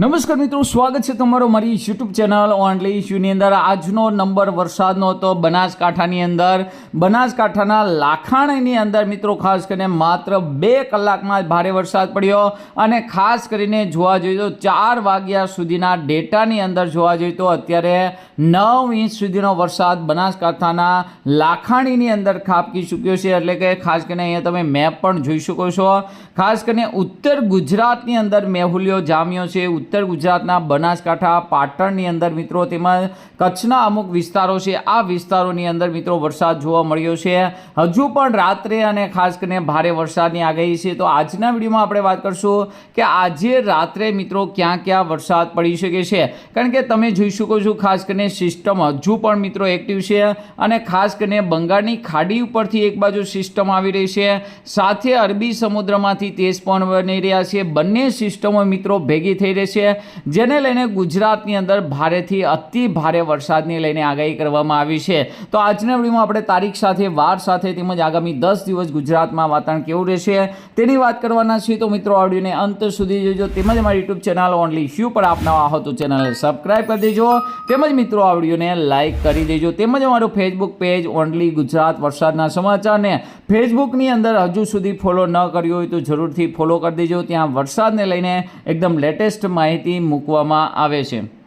નમસ્કાર મિત્રો, સ્વાગત છે તમારો મારી યુટ્યુબ ચેનલ ઓનલી ઇશ્યુની અંદર. આજનો નંબર વરસાદનો હતો બનાસકાંઠાની અંદર. બનાસકાંઠાના લાખાણીની અંદર મિત્રો, ખાસ કરીને માત્ર બે કલાકમાં ભારે વરસાદ પડ્યો અને ખાસ કરીને જોવા જોઈએ તો ચાર વાગ્યા સુધીના ડેટાની અંદર જોવા જોઈએ તો અત્યારે નવ ઇંચ સુધીનો વરસાદ બનાસકાંઠાના લાખાણીની અંદર ખાબકી ચૂક્યો છે. એટલે કે ખાસ કરીને અહીંયા તમે મેપ પણ જોઈ શકો છો. ખાસ કરીને ઉત્તર ગુજરાતની અંદર મેહુલિયો જામ્યો છે. ઉત્તર ગુજરાતના બનાસકાંઠા પાટણની અંદર મિત્રો તેમજ કચ્છના અમુક વિસ્તારો છે. આ વિસ્તારોની અંદર મિત્રો વરસાદ જોવા મળ્યો છે. હજુ પણ રાત્રે અને ખાસ કરીને ભારે વરસાદની આગાહી છે. તો આજના વિડીયોમાં આપણે વાત કરશું કે આજે રાત્રે મિત્રો ક્યાં ક્યાં વરસાદ પડી શકે છે. કારણ કે તમે જોઈ શકો છો ખાસ કરીને સિસ્ટમ હજુ પણ મિત્રો એક્ટિવ છે અને ખાસ કરીને બંગાળની ખાડી ઉપરથી એક બાજુ સિસ્ટમ આવી રહી છે. સાથે અરબી સમુદ્રમાંથી તેજ પણ બની રહ્યા છે. બંને સિસ્ટમો મિત્રો ભેગી થઈ રહી છે જેને લઈને ગુજરાતની અંદર ભારેથી અતિ ભારે વરસાદને લઈને આગાહી કરવામાં આવી છે. તો આજના વિડીયોમાં આપણે તારીખ સાથે, વાર સાથે તેમજ આગામી દસ દિવસ ગુજરાતમાં વાતાવરણ કેવું રહેશે તેની વાત કરવાના છીએ. તો મિત્રો આવડીને અંત સુધી જોજો. તેમજ અમારી યુટ્યુબ ચેનલ ઓનલી શ્યુ પર આપ નવા હો તો ચેનલને સબસ્ક્રાઈબ કરી દેજો. તેમજ મિત્રો, આ વિડીયોને લાઇક કરી દેજો. તેમજ અમારું ફેસબુક પેજ ઓનલી ગુજરાત વરસાદના સમાચારને ફેસબુકની અંદર હજુ સુધી ફોલો ન કર્યું હોય તો જરૂરથી ફોલો કરી દેજો. ત્યાં વરસાદને લઈને એકદમ લેટેસ્ટ માહિતી મૂકવામાં આવે છે.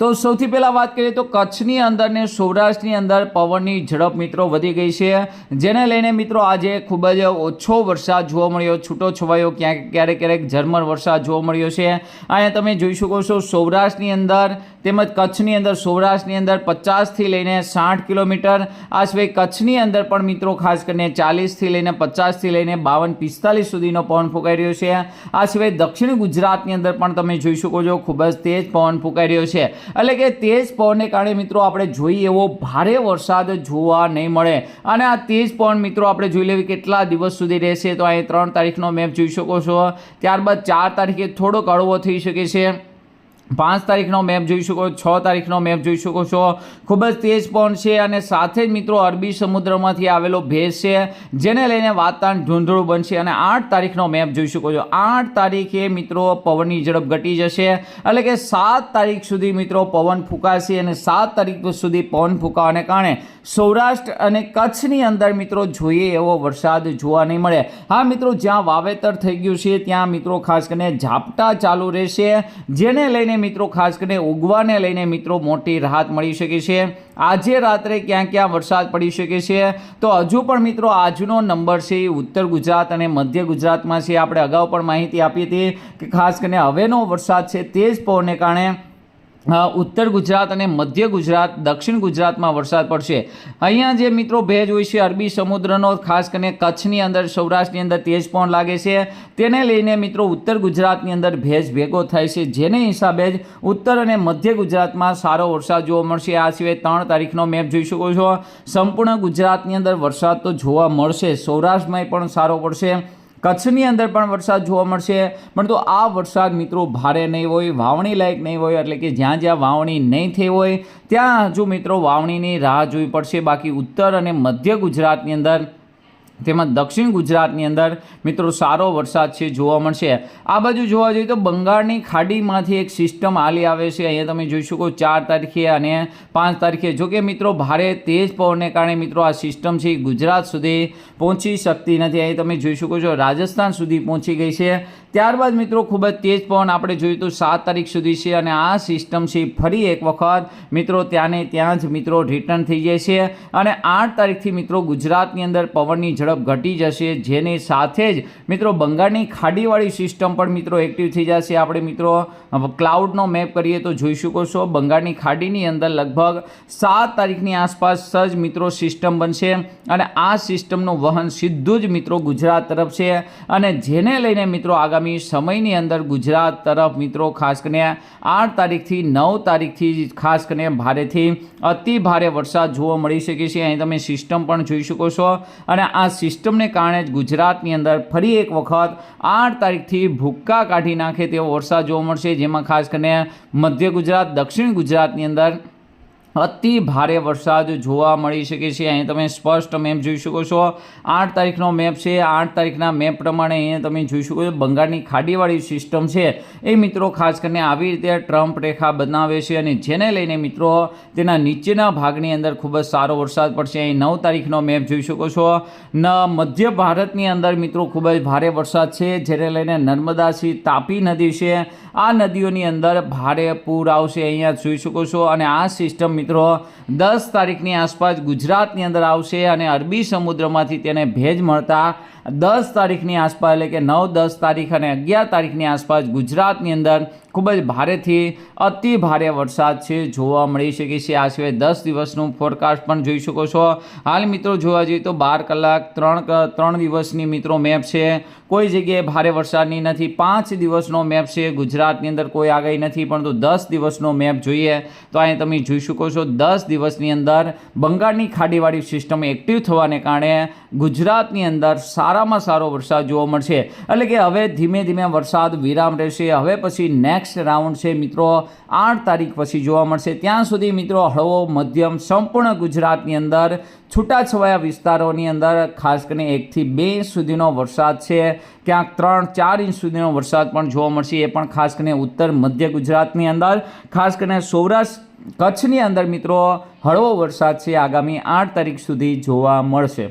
તો સૌથી પહેલાં વાત કરીએ તો કચ્છની અંદર ને સૌરાષ્ટ્રની અંદર પવનની ઝડપ મિત્રો વધી ગઈ છે. જેને લઈને મિત્રો આજે ખૂબ જ ઓછો વરસાદ જોવા મળ્યો. છૂટો છવાયો ક્યાંક ક્યારેક ક્યારેક ઝરમર વરસાદ જોવા મળ્યો છે. અહીંયા તમે જોઈ શકો છો સૌરાષ્ટ્રની અંદર તેમજ કચ્છની અંદર, સૌરાષ્ટ્રની અંદર પચાસથી લઈને સાઠ કિલોમીટર. આ સિવાય કચ્છની અંદર પણ મિત્રો, ખાસ કરીને ચાલીસથી લઈને પચાસથી લઈને બાવન, પિસ્તાલીસ સુધીનો પવન ફૂંકાઈ રહ્યો છે. આ સિવાય દક્ષિણ ગુજરાતની અંદર પણ તમે જોઈ શકો છો, ખૂબ જ તેજ પવન ફૂંકાઈ રહ્યો છે. એટલે કે તેજ પવનને કારણે મિત્રો, આપણે જોઈએ એવો ભારે વરસાદ જોવા નહીં મળે. અને આ તેજ પવન મિત્રો, આપણે જોઈ લેવી કેટલા દિવસ સુધી રહેશે તો અહીં ત્રણ તારીખનો મેપ જોઈ શકો છો. ત્યારબાદ ચાર તારીખે થોડોક હળવો થઈ શકે છે. પાંચ તારીખનો મેપ જોઈ શકો, છ તારીખનો મેપ જોઈ શકો છો. ખૂબ જ તેજ પવન છે અને સાથે જ મિત્રો અરબી સમુદ્રમાંથી આવેલો ભેજ છે, જેને લઈને વાતાવરણ ધૂંધળું બનશે અને આઠ તારીખનો મેપ જોઈ શકો છો. આઠ તારીખે મિત્રો પવનની ઝડપ ઘટી જશે, એટલે કે સાત તારીખ સુધી મિત્રો પવન ફૂંકાશે અને સાત તારીખ સુધી પવન ફૂંકાવાને કારણે સૌરાષ્ટ્ર અને કચ્છની અંદર મિત્રો જોઈએ એવો વરસાદ જોવા નહીં મળે. હા મિત્રો, જ્યાં વાવેતર થઈ ગયું છે, ત્યાં મિત્રો ખાસ કરીને ઝાપટા ચાલુ રહેશે, જેને લઈને મિત્રો ખાસ કરીને ઉગવાને લઈને મિત્રો મોટી રાહત મળી શકે છે. આજે રાત્રે ક્યાં ક્યાં વરસાદ પડી શકે છે? તો હજુ પણ મિત્રો આજનો નંબર છે એ ઉત્તર ગુજરાત અને મધ્ય ગુજરાતમાં છે. આપણે અગાઉ પણ માહિતી આપી હતી કે ખાસ કરીને હવેનો વરસાદ છે તેજ પવનને કારણે ઉત્તર ગુજરાત અને મધ્ય ગુજરાત, દક્ષિણ ગુજરાતમાં વરસાદ પડશે. અહીંયા જે મિત્રો ભેજ હોય છે, અરબી સમુદ્રનો, ખાસ કરીને કચ્છની અંદર, સૌરાષ્ટ્રની અંદર તેજ પણ લાગે છે. તેને લઈને મિત્રો ઉત્તર ગુજરાતની અંદર ભેજ ભેગો થાય છે. જેને હિસાબે જ ઉત્તર અને મધ્ય ગુજરાતમાં સારો વરસાદ જોવા મળશે. આ સિવાય ત્રણ તારીખનો મેપ જોઈ શકો છો. સંપૂર્ણ ગુજરાતની અંદર વરસાદ તો જોવા મળશે. સૌરાષ્ટ્રમાં પણ સારો પડશે. કચ્છની અંદર પણ વરસાદ જોવા મળશે. પરંતુ આ વરસાદ મિત્રો ભારે નહીં હોય, વાવણી લાયક નહીં હોય, એટલે કે જ્યાં જ્યાં વાવણી નહીં થઈ હોય, ત્યાં હજુ મિત્રો વાવણીની રાહ જોવી પડશે. બાકી ઉત્તર અને મધ્ય ગુજરાતની અંદર તેમજ દક્ષિણ ગુજરાતની અંદર મિત્રો સારો વરસાદ છે, જોવા મળશે. આ બાજુ જોવા જઈએ તો બંગાળની ખાડીમાંથી એક સિસ્ટમ હાલી આવે છે. અહીંયા તમે જોઈ શકો ચાર તારીખે અને પાંચ તારીખે. જો કે મિત્રો ભારે તેજ પવનને કારણે મિત્રો આ સિસ્ટમ છે ગુજરાત સુધી પહોંચી શકતી નથી. અહીં તમે જોઈ શકો છો રાજસ્થાન સુધી પહોંચી ગઈ છે. ત્યારબાદ મિત્રો ખૂબ જ તેજ પવન આપણે જોયું તો સાત તારીખ સુધી છે અને આ સિસ્ટમ છે ફરી એક વખત. મિત્રો, ત્યાંને ત્યાં જ મિત્રો રિટર્ન થઈ છે અને આઠ તારીખથી મિત્રો ગુજરાતની અંદર પવનની ઝડપ ઘટી જશે, જેની સાથે જ મિત્રો બંગાળની ખાડીવાળી સિસ્ટમ પણ મિત્રો એક્ટિવ થઈ જશે. આપણે મિત્રો ક્લાઉડનો મેપ કરીએ તો જોઈ શકો છો, બંગાળની ખાડીની અંદર લગભગ સાત તારીખની આસપાસ જ મિત્રો સિસ્ટમ બનશે અને આ સિસ્ટમનું વહન સીધું જ મિત્રો ગુજરાત તરફ છે અને જેને લઈને મિત્રો આગામી સમયની અંદર ગુજરાત તરફ મિત્રો, ખાસ કરીને આઠ તારીખથી નવ તારીખથી ખાસ કરીને ભારેથી અતિ ભારે વરસાદ જોવા મળી શકે છે. અહીં તમે સિસ્ટમ પણ જોઈ શકો છો અને આ સિસ્ટમને કારણે જ ગુજરાતની અંદર ફરી એક વખત આઠ તારીખથી ભૂક્કા કાઢી નાખે તેવો વરસાદ જોવા મળશે. જેમાં ખાસ કરીને મધ્ય ગુજરાત, દક્ષિણ ગુજરાતની અંદર અતિ ભારે વરસાદ જોવા મળી શકે છે. અહીં તમે સ્પષ્ટ મેપ જોઈ શકો છો. આઠ તારીખનો મેપ છે. આઠ તારીખના મેપ પ્રમાણે અહીંયા તમે જોઈ શકો છો. બંગાળની ખાડીવાળી સિસ્ટમ છે. એ મિત્રો ખાસ કરીને આવી રીતે ટ્રમ્પ રેખા બનાવે છે અને જેને લઈને મિત્રો તેના નીચેના ભાગની અંદર ખૂબ જ સારો વરસાદ પડશે. અહીં નવ તારીખનો મેપ જોઈ શકો છો. ન મધ્ય ભારતની અંદર મિત્રો ખૂબ જ ભારે વરસાદ છે. જેને લઈને નર્મદાથી તાપી નદી છે. આ નદીઓની અંદર ભારે પૂર આવશે. અહીંયા જોઈ શકો છો. અને આ સિસ્ટમ મિત્રો, દસ તારીખની આસપાસ ગુજરાતની અંદર આવશે અને અરબી સમુદ્રમાંથી તેને ભેજ મળતા દસ તારીખની આસપાસ, એટલે કે નવ દસ તારીખ અને અગિયાર તારીખની આસપાસ ગુજરાતની અંદર ખૂબ જ ભારેથી અતિ ભારે વરસાદ છે, જોવા મળી શકે છે. આ સિવાય દસ દિવસનું ફોરકાસ્ટ પણ જોઈ શકો છો. હાલ મિત્રો જોવા જઈએ તો બાર કલાક ત્રણ ત્રણ દિવસની મિત્રો મેપ છે. કોઈ જગ્યાએ ભારે વરસાદની નથી. પાંચ દિવસનો મેપ છે. ગુજરાતની અંદર કોઈ આગાહી નથી, પરંતુ દસ દિવસનો મેપ જોઈએ તો અહીં તમે જોઈ શકો છો. દસ દિવસની અંદર બંગાળની ખાડીવાળી સિસ્ટમ એક્ટિવ થવાને કારણે ગુજરાતની અંદર સારામાં સારો વરસાદ જોવા મળશે. એટલે કે હવે ધીમે ધીમે વરસાદ વિરામ રહેશે. હવે પછી નેક્સ્ટ રાઉન્ડ છે મિત્રો. આઠ તારીખ પછી જોવા મળશે. ત્યાં સુધી મિત્રો હળવો, મધ્યમ, સંપૂર્ણ ગુજરાતની અંદર છૂટાછવાયા વિસ્તારોની અંદર ખાસ કરીને એકથી બે સુધીનો વરસાદ છે. ક્યાંક ત્રણ, ચાર ઇંચ સુધીનો વરસાદ પણ જોવા મળશે. એ પણ ખાસ કરીને ઉત્તર, મધ્ય ગુજરાતની અંદર. ખાસ કરીને સૌરાષ્ટ્ર કચ્છની અંદર મિત્રો હળવો વરસાદ છે. આગામી આઠ તારીખ સુધી જોવા મળશે.